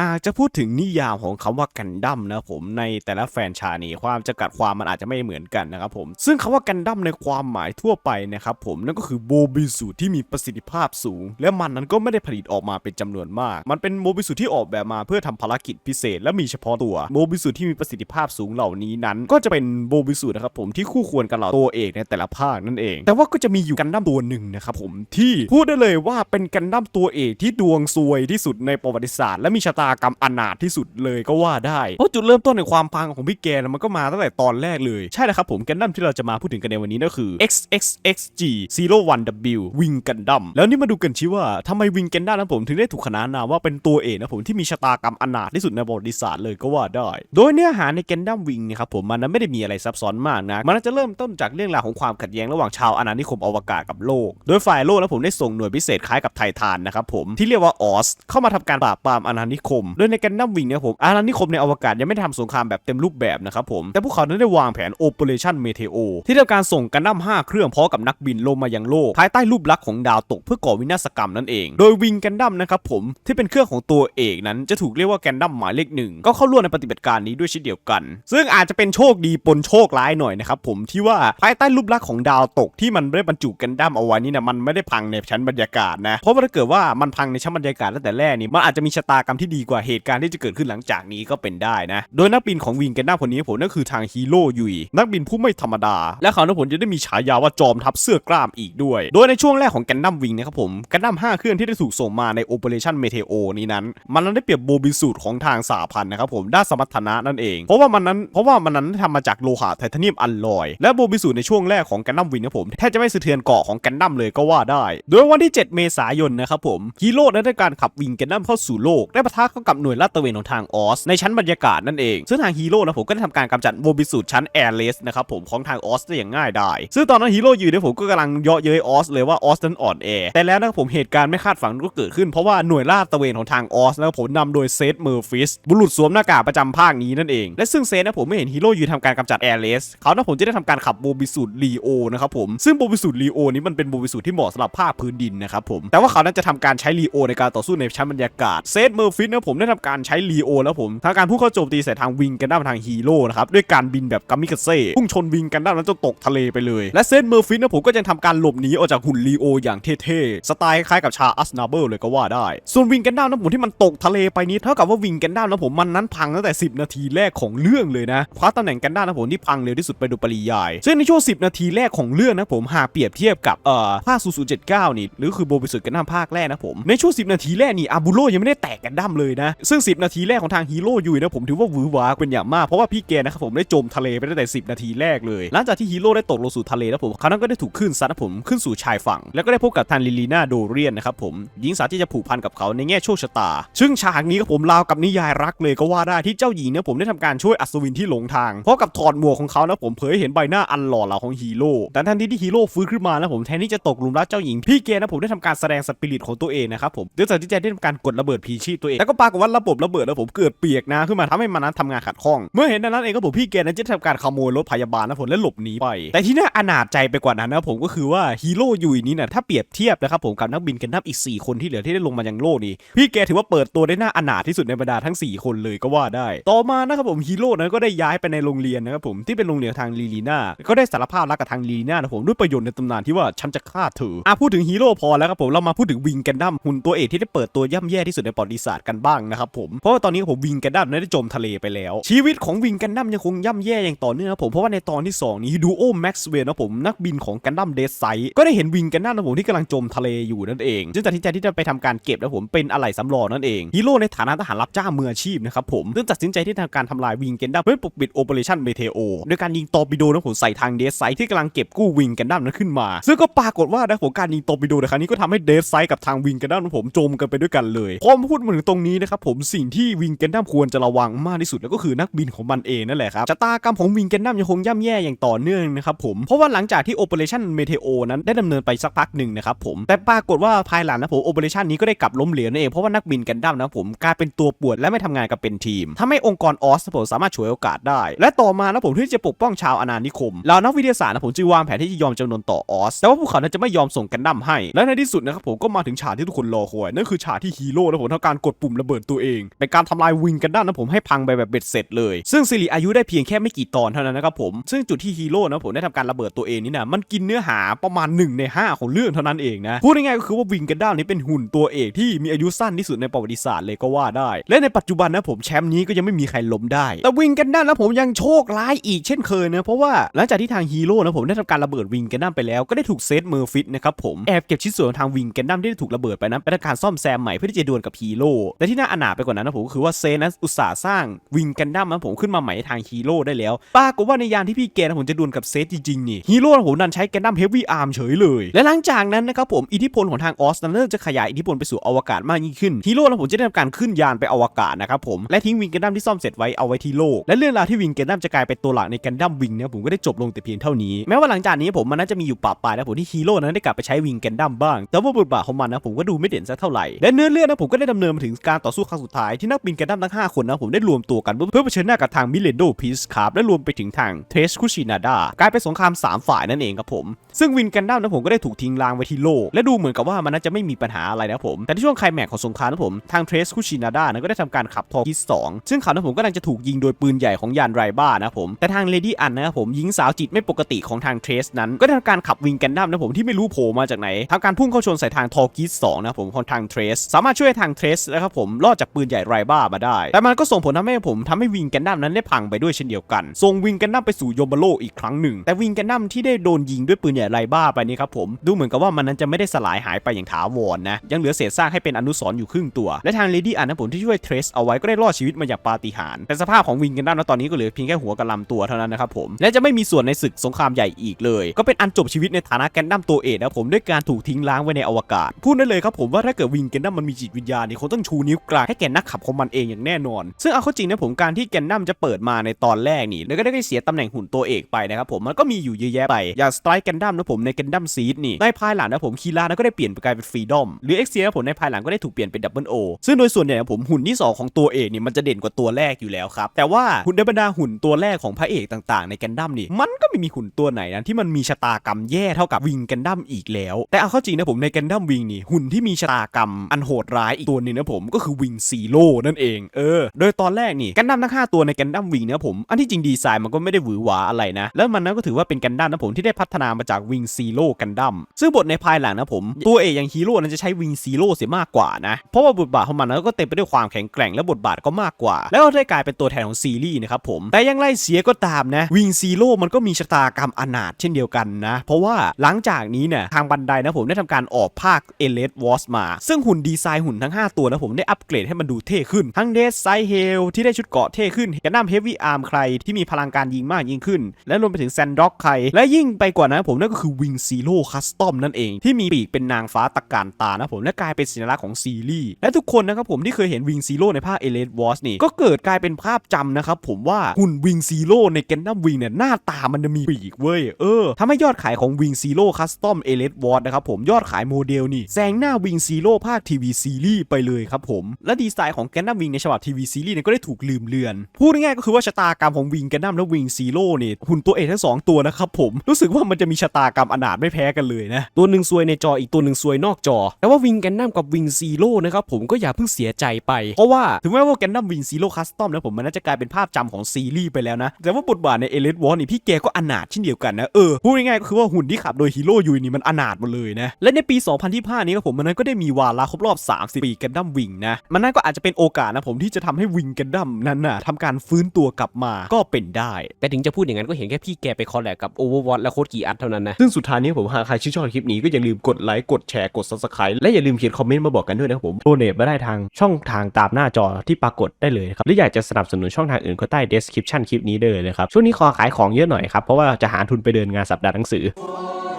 หากจะพูดถึงนิยามของคำว่ากันดั้มนะผมในแต่ละแฟนชานีความจำกัดความมันอาจจะไม่เหมือนกันนะครับผมซึ่งคำว่ากันดั้มในความหมายทั่วไปนะครับผมนั่นก็คือโมบิสูที่มีประสิทธิภาพสูง และมันนั้นก็ไม่ได้ผลิตออกมาเป็นจำนวนมาก มันเป็นโมบิสูที่ออกแบบมาเพื่อทำภารกิจพิเศษ และมีเฉพาะตัวโมบิสูที่มีประสิทธิภาพสูงเหล่านี้นั้น ก็จะเป็นโมบิสูนะครับผมที่คู่ควรกับเหล่าตัวเอกในแต่ละภาคนั่นเอง แต่ว่าก็จะมีอยู่กันดั้มตัวหนึ่งนะครับผมที่พูดได้เลยว่าเป็นกันดั้มตัวเอกที่ดวงซวยที่สุดในประวัติศาสตร์และมีชะตากรรมอนาถที่สุดเลยก็ว่าได้ เพราะจุดเริ่มต้นในความพังของพี่แกนะมันก็มาตั้งแต่ตอนแรกเลย ใช่แล้วครับผมกันดั้มที่เราจะมาพูดถึงกันในวันนี้ก็คือ XXXG 01W Wing Gundam แล้วนี่มาดูกันชิว่าทำไม Wing Gundam นะผมถึงได้ถูกขนานนามว่าเป็นตัวเอกนะผมที่มีชะตากรรมอนาถที่สุดในประวัติศาสตร์เลยก็ว่าได้ โดยเนื้อหาใน Gundam Wing นะครับผมมันนั้นไม่ได้มีอะไรซับซ้อนมากนะมันจะเริ่มต้นจากเรื่องราวของความขัดแย้งระหว่างชาวอาณานิคมอวกาศกับโลก โดยฝ่ายโลกนะผมได้ส่งหน่วยพิเศษคล้ายกับไททานนะครับผมที่เรียกว่าออสเข้ามาทำการปราบปรามอาณานิคมโดยใน Gundam Wing เนี่ยผมอาณานิคมในอวกาศยังไม่ได้ทำสงครามแบบเต็มรูปแบบนะครับผมแต่พวกเขานั้นได้วางแผน Operation Meteo ที่ทำการส่งกันดั้ม5เครื่องพร้อมกับนักบินลงมายังโลก ภายใต้รูปลักษณ์ของดาวตกเพื่อก่อวินาศกรรมนั่นเอง โดยวิงกันดั้มนะครับผมที่เป็นเครื่องของตัวเอกนั้นจะถูกเรียกว่าแกนดั้มหมายเลขหนึ่งก็เข้าร่วมในปฏิบัติการนี้ด้วยเช่นเดียวกัน ซึ่งอาจจะเป็นโชคดีปนโชคร้ายหน่อยนะครับผมที่ว่าภายใต้รูปลักษณ์ของดาวตกที่มันได้บรรจุกันดั้มเอาไว้นี่นะมันไม่ได้พังในชั้นบรรยากาศนะเพราะว่าถ้าเกิดว่ามันพังในชั้นบรรยากาศตั้งแต่แรกนี่มันอาจจะมีชะตากรรมที่ดีกว่าเหตุการณ์ที่จะเกิดขึ้นหลังจากนี้ก็เป็นได้นะ โดยนักบินของวิงกันดั้มคนนี้ผมนั่นคือทางฮีโร่ยุยนักบินผู้ไม่ธรรมดา และเขานั้นผมจะได้มีฉายาว่าจอมทัพเสื้อกล้ามอีกด้วย โดยในช่วงแรกของกันดั้มวิงนะครับผมกันดั้ม5เครื่องที่ได้ถูกส่งมาใน Operation Meteo นี้นั้น มันนั้นได้เปรียบโบบิสูตรของทางสาพันธ์นะครับผมด้านสมรรถนะนั่นเอง เพราะว่ามันนั้นเพราะว่ามันนั้นทำมาจากโลหะไทเทเนียมอัลลอย และโบบิสูตรในช่วงแรกของกันดั้มวิงนะผมแทบจะไม่สะเทือนเกาะของกันดั้มเลยก็ว่าได้ โดยวันที่ 7 เมษายนนะครับผมฮีโร่นั้นได้การขับวิงกันดั้มเข้าสู่โลกได้ปะทะเข้ากับหน่วยลาดตระเวนของทางออสในชั้นบรรยากาศนั่นเอง ซึ่งทางฮีโร่นะผมก็ได้ทำการกำจัดโบบิสูตรชั้นแอร์เลสนะครับผมของทางออสได้อย่างง่ายดายซึ่งตอนนั้นฮีโร่อยืนเนี่ยผมก็กำลังเยาะเย้ยออสเลยว่าออสนั้นอ่อนแอแต่แล้วนะผมเหตุการณ์ไม่คาดฝันก็เกิดขึ้นเพราะว่าหน่วยลาดตระเวนของทางออสนะครับผมนำโดยเซธเมอร์ฟิสบุรุษสวมหน้ากากประจำภาคนี้นั่นเองและซึ่งเซธนะผมไม่เห็นฮีโร่อยืนทำการกำจัดแอร์เลสเขานะผมจะได้ทำการขับโบบิสูตรลีโอนะครับผมซึ่งโบบิสูตรลีโอนี้มันเป็นโบบิสูตที่เหมาะสำหรับภาคพื้นดินนะครับผมแต่ว่าเขานั้นจะทำการใช้ลีโอในการต่อสู้ในชั้นบรรยากาศเซธเมอร์ฟิสนะผมได้ทำการใช้ลีโอแล้วผมทำการพุ่งเข้าโจมตีใส่ทางวิงกันด้านทางฮีโร่นะครับด้วยการบินแบบกามิกาเซ่พุ่งชนวิงกันด้านนั้นจนตกทะเลไปเลย และเซธเมอร์ฟิสนะผมก็ยังทำการหลบหนีออกจากหุ่นลีโออย่างเท่ๆสไตล์คล้ายกับชาอัสนาเบิลเลยก็ว่าได้ ส่วนวิงกันด้านนะผมที่มันตกทะเลไปนี้เท่ากับว่าวิงกันด้านนะผมมันนั้นพังตั้งแต่ 10 นาทีแรกของเรื่องเลยนะคว้าตำแหน่งกันด้านนะผมที่พังเร็วที่สุดไปโดยปริยาย ซึ่งในช่วง 10 นาทีแรกของเรื่องนะผมหากเปรียบเทียบกับเอ่อภาค0079 นี่หรือคือโบบิสุดกันด้ามภาคแรกนะผมในช่วง 10 นาทีแรกนี่อาบูโรยังไม่ได้แตกกันดั้มเลยนะ ซึ่ง 10 นาทีแรกของทางฮีโร่ยุยนะผมถือว่าหวือหวาเป็นอย่างมากเพราะว่าพี่แกนะครับผมได้จมทะเลไปตั้งแต่ 10 นาทีแรกเลย หลังจากที่ฮีโร่ได้ตกลงสู่ทะเลแล้วผมเขานั้นก็ได้ถูกคลื่นซัดนะผมขึ้นสู่ชายฝั่ง แล้วก็ได้พบกับทานลิลีนาโดเรียนนะครับผมหญิงสาวที่จะผูกพันกับเขาในแง่โชคชะตา ซึ่งฉากนี้ครับผมราวกับนิยายรักเลยก็ว่าได้ที่เจ้าหญิงเนี่ยผมได้ทำการช่วยอัศวินที่หลงทางเพราะกับถอดหมวกของเขานะผมเผยเห็นใบหน้าอันหล่อเหลาของฮีโร่แต่ทันทีที่ฮีโร่ฟื้นขึ้นมานะผมแทนที่จะตกหลุมรักเจ้าหญิงพี่เกนะผมได้ทำการแสดงสปิริตของตัวเองนะครับผมด้วยจากที่จะได้ทำการกดระเบิดพีชีพตัวเองแล้วก็ปรากฏว่าระบบระเบิดแล้วผมเกิดเปียกน้ำขึ้นมาทำให้มันนั้นทำงานขัดข้อง เมื่อเห็นดังนั้นเองก็ผมพี่เกนั้นจะทำการขโมยรถพยาบาลนะผมและหลบหนีไป แต่ที่น่าอนาจใจไปกว่านั้นนะผมก็คือว่าฮีโร่ยุยนี้นะถ้าเปรียบเทียบนะครับผมกับนักบินกันดั้มอีก 4 คนที่เหลือที่ได้ลงมายังโลกนี้พี่แกถือว่าเปิดตัวได้น่าอนาถที่สุดในบรรดาทั้ง 4 คนเลยก็ว่าได้ ต่อมานะครับผมฮีโร่นั้นก็ได้ย้ายไปในโรงเรียนนะครับผมที่เป็นโรงเรียนทางลีลีน่าก็ได้สารภาพรักกับทางลีลีน่านะผมด้วยประโยชน์ในตำนานที่ว่าฉันจะฆ่าเธออะพูดถึงฮีโร่พอแล้วครับผมเรามาพูดถึงวิงกันดั้มหุ่นตัวเอกที่ได้เปิดตัวย่ำแย่ที่สุดในประวัติศาสตร์กันบ้างนะครับผม เพราะว่าตอนนี้ผมวิงกันดั้มได้จมทะเลไปแล้ว ชีวิตของวิงกันดั้มยังคงย่ำแย่อย่างต่อเนื่องนะผม เพราะว่าในตอนที่สองนี้ดูโอแม็กซ์เวลนะผมนักบินของกันดั้มเดซไซก็ได้เห็นวิงกันดั้มนะผมที่กำลังจมทะเลอยู่นั่นเอง จึงตัดสินใจที่จะไปทำการเก็บนะผมเป็นอะไหล่สำรองนั่นเองฮีโร่ในฐานะทหารรับจ้างมืออาชีพนะครับผมจึงตัดสินใจที่ทำการทำลายวิงกันดั้มเพื่อปกปิดโอเปอเรชั่นเมเทโอโดยการยิงตอร์ปิโดนะผมใส่ทางเดซไซที่กำลังเก็บกู้วิงกันดั้มนั้นขึ้นมา ซึ่งก็ปรากฏว่านะผมการยิงตอร์ปิโดในครั้งนี้ก็ทำให้เดซไซกับทางวิงกันดั้มของผมจมกันไปด้วยกันเลยพอมพูดมาถึงตรงนี้นะครับผมสิ่งที่วิงกันดั้มควรจะระวังมากที่สุดแล้วก็คือนักบินของมันเองนั่นแหละครับชะตากรรมของวิงกันดั้มยังคงย่ำแย่อย่างต่อเนื่องนะครับผมเพราะว่าหลังจากที่ Operation Meteo นั้นได้ดำเนินไปสักพักหนึ่งนะครับผมแต่ปรากฏว่าภายหลังนะผม Operation นี้ก็ได้กลับล้มเหลวนั่นเองเพราะว่านักบินกันดั้มนะผมกลายเป็นตัวปวดและไม่ทำงานกันเป็นทีมทำให้องค์กรออสนะผมสามารถฉวยโอกาสได้ และต่อมานะผมที่จะปกป้องชาวอาณานิคมเหล่านักวิทยาศาสตร์นะผมจึงวางแผนที่จะยอมจำนนต่อออสแต่ว่าพวกเขานั้นจะไม่ยอมส่งกันดั้มให้ และในที่สุดนะครับผมก็มาถึงฉากที่ทุกคนรอคอยนั่นคือฉากที่ฮีโร่นะผมทำการกดปุ่มระเบิดตัวเอง เป็นการทำลายวิงกันดั้มนะผมให้พังไปแบบเบ็ดเสร็จเลย ซึ่งซีรีอายุได้เพียงแค่ไม่กี่ตอนเท่านั้นนะครับผม ซึ่งจุดที่ฮีโร่นะผมได้ทำการระเบิดตัวเองนี่นะมันกินเนื้อหาประมาณ1ใน5 ของเรื่องเท่านั้นเองนะพูดง่ายๆก็คือว่าวิงกันดั้มนี้เป็นหุ่นตัวเอกที่มีอายุสั้นที่สุดในประวัติศาสตร์เลยก็ว่าได้ และในปัจจุบันนะผมแชมป์นี้ก็ยังไม่มีใครล้มได้ แต่วิงกันดั้มนะผมยังโชคร้ายอีกเช่นเคยนะเพราะว่าหลังจากที่ทางฮีโร่นะผมได้ทำการระเบิดวิงกันดั้มไปแล้วก็ได้ถูกเซตเมอร์ฟิตนะครับผมแอบเก็บชิ้นส่วนของทางวิงกันดั้มที่ได้ถูกระเบิดไปนั้นไปทำการซ่อมแซมใหม่เพื่อที่จะดวลกับฮีโร่แต่ทน่าอนาถไปกว่านั้นนะผมก็คือว่าเซนนั้นอุตสาห์สร้างวิงกันดั้มนะผมขึ้นมาใหม่ทางฮีโร่ได้แล้วปรากฏว่าในยานที่พี่แกนะผมจะดวลกับเซตจริงๆนี่ฮีโร่ผมดันใช้กันดั้มเฮฟวี่อาร์มเฉยเลย และหลังจากนั้นนะครับผมอิทธิพลของทางออสนั้นเริ่มจะขยายอิทธิพลไปสู่อวกาศมากยิ่งขึ้นฮีโร่ผมจะได้ทำการขึ้นยานไปอวกาศนะครับผมและทิ้งวิงกันดั้มที่ซ่อมเสร็จไว้เอาไว้ที่โลก และเรื่องราวที่วิงกันดั้มจะกลายเป็นตัวหลักในกันดั้มวิงเนี่ยผมก็ได้จบลงแต่เพียงเท่านี้แม้ว่าหลังจากนี้ผมมันน่าจะมีอยู่ปะปลายนะผมที่ฮีโร่นั้นได้กลับไปใช้วิงกันดั้มบ้าง แต่ว่าบทบาทของมันนะผมก็ดูไม่เด่นสักเท่าไหร่และเนื้อเรื่องนะผมก็ได้ดำเนินมาถึงการต่อสู้ครั้งสุดท้ายที่นักบินกันดั้มทั้ง 5 คนนะผมได้รวมตัวกันเพื่อเผชิญหน้ากับทางมิเลนโดพีสครับและรวมไปถึงทางเทสคุชินาดากลายเป็นสงคราม 3 ฝ่ายนั่นเองครับผม ซึ่งวินกันดั้มนะผมก็ได้ถูกทิ้งรางไว้ที่โลก และดูเหมือนกับว่ามันน่าจะไม่มีปัญหาอะไรนะผมแต่ในช่วงไคลแม็กของสงครามนะผมทางเทสคุชินาดานะก็ได้ทำการขับทอกิสสองซึ่งเขานะผมก็กำลังจะถูกยิงโดยปืนใหญ่ของยานไรบ้านะผมแต่ทางเลดี้อันนะผมหญิงสาวจิตไม่ปกติของทางเทสนั้น ก็ได้ทำการขับวิงกันดั้มนะผมที่ไม่รู้โผล่มาจากไหนทำการพุ่งเข้าชนใส่ทางทอกิสสองนะผมของทางเทสสามารถช่วยทางเทสนะครับผมรอดจากปืนใหญ่ไรบ้ามาได้ แต่มันก็ส่งผลทำให้ผมทำให้วิงกันดั้มนั้นได้พังไปด้วยเช่นเดียวกันส่งวิงกันดั้มไปสู่โยมโลกอีกครั้งหนึ่ง แต่วิงกันดั้มที่ได้โดนยิงด้วยปืนใหญ่ไรบ้าไปนี่ครับผม ดูเหมือนกับว่ามันนั้นจะไม่ได้สลายหายไปอย่างถาวรนะ ยังเหลือเศษซากให้เป็นอนุสรณ์อยู่ครึ่งตัว และทางเลดี้อันนะผมที่ช่วยเทรสเอาไว้ก็ได้รอดชีวิตมาอย่างปาฏิหาริย์ แต่สภาพของวิงกันดั้มตอนนี้ก็เหลือเพียงแค่หัวกับลำตัวเท่านั้นนะครับผม และจะไม่มีส่วนในศึกสงครามใหญ่อีกเลย ก็เป็นอันจบชีวิตในฐานะแกนดั้มตัวเอกนะผมด้วยการถูกทิ้งล้างไว้ในอวกาศ พูดได้เลยครับผมว่าถ้าเกิดวิงกันดั้มมันมีจิตวิญญาณนี่คงต้องชูนิวกลางให้แกนักขับของมันเองอย่างแน่นอน ซึ่งเอาเข้าจริงนะผมการที่แกนดัมจะเปิดมาในตอนแรกนี่แล้วก็ได้เสียตำแหน่งหุ่นตัวเอกไปนะครับผมมันก็มีอยู่เยอะแยะไปอย่างสไตร์แกนดัมนะผมในแกนดัมซีดนี่ในภายหลังนะผมคีรานะก็ได้เปลี่ยนไปกลายเป็นฟรีดอมหรือเอ็กเซียนะผมในภายหลังก็ได้ถูกเปลี่ยนเป็นดับเบิลโอซึ่งโดยส่วนใหญ่นะผมหุ่นที่สองของตัวเอกนี่มันจะเด่นกว่าตัวแรกอยู่แล้วครับแต่ว่าหุ่นในบรรดาหุ่นตัวแรกของพระเอกต่างๆ ในแกนดัมนี่มันก็ไม่มีหุ่นตัวไหนนะที่มันมีชะตากรรมแย่เท่ากับวิงแกนดัมอีกแล้ว แต่เอาเข้าจริงนะผมในแกนดัมวิงนี่หุ่นที่มีชะตากรรมอันโหดร้ายอีกตัวหนึงนะผมก็คือวิงซีโร่นั่นเอง เออ โดยตอนแรกนี่แกนดั้มทั้งห้าตัวในแกนดั้มวิงเนี่ยผม อันที่จริงดีไซน์มันก็ไม่ได้หวือหวาอะไรนะ แล้วมันนั้นก็ถือว่าเป็นแกนดั้มนะผมที่ได้พัฒนามาจากวิงซีโร่แกนดั้มซึ่งบทในภายหลังนะผม ตัวเอกอย่างฮีโร่นั้นจะใช้วิงซีโร่เสียมากกว่านะ เพราะว่าบทบาทของมันนั้นก็เต็มไปด้วยความแข็งแกร่งและบทบาทก็มากกว่า แล้วก็ได้กลายเป็นตัวแทนของซีรีส์นะครับผม แต่ยังไรเสียก็ตามนะวิงซีโร่มันก็มีชะตากรรมอนาถเช่นเดียวกันนะ เพราะว่าหลังจากนี้เนี่ยทางบันไดนะผมได้ทำการออกภาคเอเลสวอสมา ซึ่งหุ่นดีไซน์หุ่นทั้ง 5 ตัวนะผมได้อััปเกรดให้มันดูเท่ขึ้น ทั้งเดสไซเฮลที่ได้ชุดเกราะเท่ขึ้นกันดั้มเฮฟวี่อาร์มใครที่มีพลังการยิงมากยิ่งขึ้น และรวมไปถึงแซนด็อกใคร และยิ่งไปกว่านั้นผมนั่นก็คือวิงซีโร่คัสตอมนั่นเอง ที่มีปีกเป็นนางฟ้าตะการตานะผมและกลายเป็นสัญลักษณ์ของซีรีส์และทุกคนนะครับผมที่เคยเห็นวิงซีโร่ในภาคเอเลสวอสนี่ก็เกิดกลายเป็นภาพจำนะครับผมว่าหุ่นวิงซีโร่ในกันดั้มวิงเนี่ยหน้าตามันจะมีปีกเว้ยเออทำให้ยอดขายของวิงซีโร่คัสตอมเอเลสวอสนะครับผมยอดขายโมเดลนี่แซงหน้าวิงซีโร่ภาคทีวีซีรีส์ไปเลยครับผมและดีไซน์ของแกนดัมวิงในฉบับทีวีซีรีส์เนี่ยก็ได้ถูกลืมเลือน พูดง่ายๆก็คือว่าชะตากรรมของวิงแกนดัมและวิงซีโร่เนี่ยหุ่นตัวเอกทั้งสองตัวนะครับผมรู้สึกว่ามันจะมีชะตากรรมอนาถไม่แพ้กันเลยนะตัวหนึ่งซวยในจออีกตัวหนึ่งซวยนอกจอ แต่ว่าวิงแกนดัมกับวิงซีโร่นะครับผมก็อย่าเพิ่งเสียใจไป เพราะว่าถึงแม้ว่าแกนดัมวิงซีโร่คัสตอมนะผมมันน่าจะกลายเป็นภาพจำของซีรีส์ไปแล้วนะแต่ว่าบทบาทในเอเลสวอนี่พี่แกก็อนาถเช่นเดียวกันนะเออพูดง่ายๆก็คือว่าหุ่นที่ขับโดยฮีโร่ยูนี่มันอนาถหมดเลยนะและในปี 2025 นี้ครับผมมันก็ได้มีวาระครบรอบ 30 ปีกันดัมวิงนะมันนั่นก็อาจจะเป็นโอกาสนะผมที่จะทำให้วิงกันดั้มนั้นน่ะทำการฟื้นตัวกลับมาก็เป็นได้ แต่ถึงจะพูดอย่างนั้นก็เห็นแค่พี่แกไปคอลแลบกับ Overwatch และโคดกีอัดเท่านั้นนะซึ่งสุดท้ายนี้ผมหากใครชื่นชอบคลิปนี้ก็อย่าลืมกดไลค์กดแชร์กด subscribe และอย่าลืมเขียนคอมเมนต์มาบอกกันด้วยนะครับผมโดเนทมาได้ทางช่องทางตามหน้าจอที่ปรากฏได้เลยครับหรืออยากจะสนับสนุนช่องทางอื่นก็ใต้ description คลิปนี้ได้เลยนะครับช่วงนี้ขอขายของเยอะหน่อยครับเพราะว่าจะหาทุนไปเดินงานสัปดาห์หนังสือโอ้